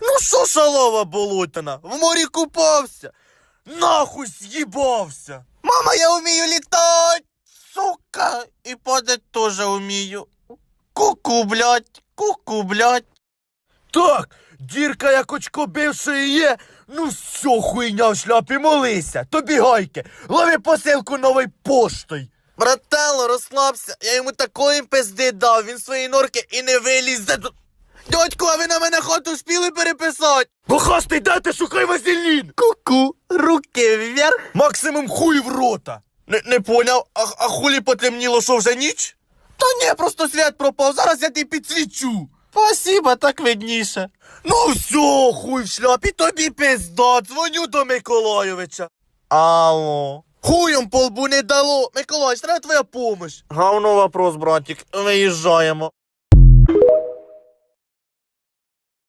Ну що, шалова болотяна, в морі купався, нахуй з'їбався. Мама, я вмію літати, сука, і падать теж вмію. Ку-ку, блядь, ку-ку, блядь. Так, дірка як очко бившої є. Ну все, хуйня в шляпі, молися. Тобі гайки, лови посилку новою поштою. Брателло, розслабся, я йому такої пизди дав, він свої норки і не вилізе. Дядько, а ви на мене хату спіли переписати? Бухастий, дайте шукай вазелін. Ку-ку, руки вверх. Максимум хуй в рота. Не, не поняв, а, а хулі потемніло, що вже ніч? Та ні, просто свят пропав, зараз я тебе підсвічу. Спасибо, так видніше. Ну все, хуй в шляпі, тобі пизда, дзвоню до Миколайовича. Алло. Хуєм по лбу не дало. Миколаївич, треба твоя помощь. Гавно вопрос, братик. Виїжджаємо.